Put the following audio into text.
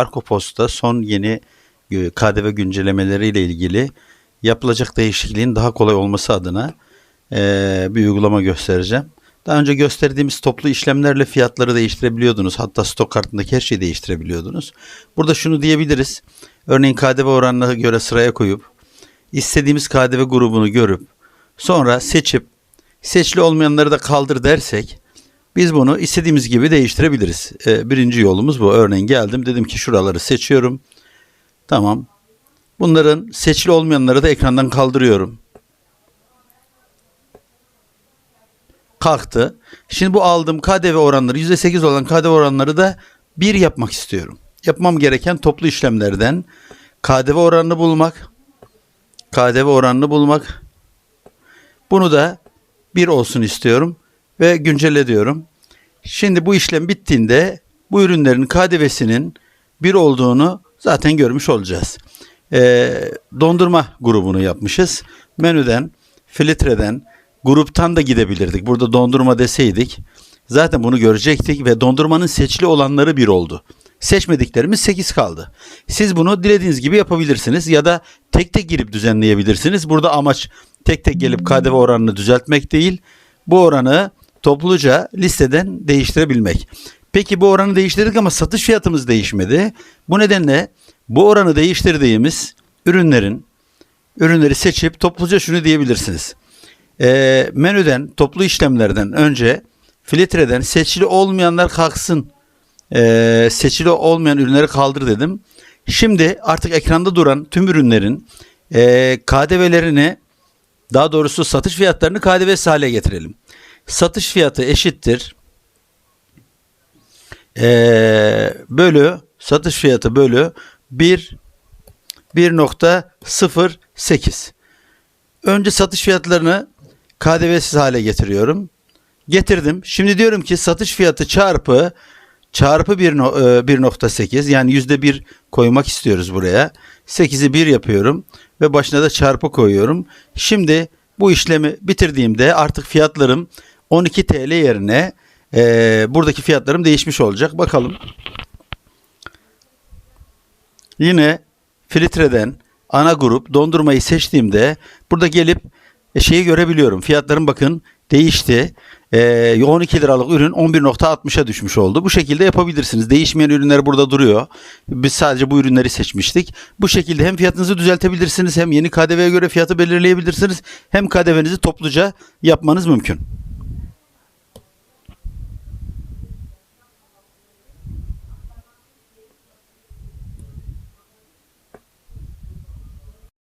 Arkopost'ta son yeni e, KDV güncellemeleriyle ilgili yapılacak değişikliğin daha kolay olması adına e, bir uygulama göstereceğim. Daha önce gösterdiğimiz toplu işlemlerle fiyatları değiştirebiliyordunuz. Hatta stok kartındaki her şeyi değiştirebiliyordunuz. Burada şunu diyebiliriz. Örneğin KDV oranına göre sıraya koyup istediğimiz KDV grubunu görüp sonra seçip seçili olmayanları da kaldır dersek biz bunu istediğimiz gibi değiştirebiliriz. Ee, birinci yolumuz bu. Örneğin geldim dedim ki şuraları seçiyorum. Tamam. Bunların seçili olmayanları da ekrandan kaldırıyorum. Kalktı. Şimdi bu aldığım KDV oranları %8 olan KDV oranları da 1 yapmak istiyorum. Yapmam gereken toplu işlemlerden KDV oranını bulmak, KDV oranını bulmak. Bunu da 1 olsun istiyorum ve güncelle diyorum. Şimdi bu işlem bittiğinde bu ürünlerin KDV'sinin 1 olduğunu zaten görmüş olacağız. Ee, dondurma grubunu yapmışız. Menüden, filtreden, gruptan da gidebilirdik. Burada dondurma deseydik zaten bunu görecektik ve dondurmanın seçili olanları 1 oldu. Seçmediklerimiz 8 kaldı. Siz bunu dilediğiniz gibi yapabilirsiniz ya da tek tek girip düzenleyebilirsiniz. Burada amaç tek tek gelip KDV oranını düzeltmek değil. Bu oranı topluca listeden değiştirebilmek. Peki bu oranı değiştirdik ama satış fiyatımız değişmedi. Bu nedenle bu oranı değiştirdiğimiz ürünlerin ürünleri seçip topluca şunu diyebilirsiniz. Ee, menüden toplu işlemlerden önce filtreden seçili olmayanlar kalksın. Ee, seçili olmayan ürünleri kaldır dedim. Şimdi artık ekranda duran tüm ürünlerin e, KDV'lerini daha doğrusu satış fiyatlarını KDV'siz hale getirelim. Satış fiyatı eşittir ee, bölü satış fiyatı bölü 1 1.08 Önce satış fiyatlarını KDV'siz hale getiriyorum. Getirdim. Şimdi diyorum ki satış fiyatı çarpı çarpı 1 no- e, 1.8 yani yüzde bir koymak istiyoruz buraya. 8'i 1 yapıyorum ve başına da çarpı koyuyorum. Şimdi bu işlemi bitirdiğimde artık fiyatlarım 12 TL yerine e, buradaki fiyatlarım değişmiş olacak. Bakalım. Yine filtreden ana grup dondurmayı seçtiğimde burada gelip e, şeyi görebiliyorum. Fiyatların bakın değişti. E, 12 liralık ürün 11.60'a düşmüş oldu. Bu şekilde yapabilirsiniz. Değişmeyen ürünler burada duruyor. Biz sadece bu ürünleri seçmiştik. Bu şekilde hem fiyatınızı düzeltebilirsiniz hem yeni KDV'ye göre fiyatı belirleyebilirsiniz. Hem KDV'nizi topluca yapmanız mümkün.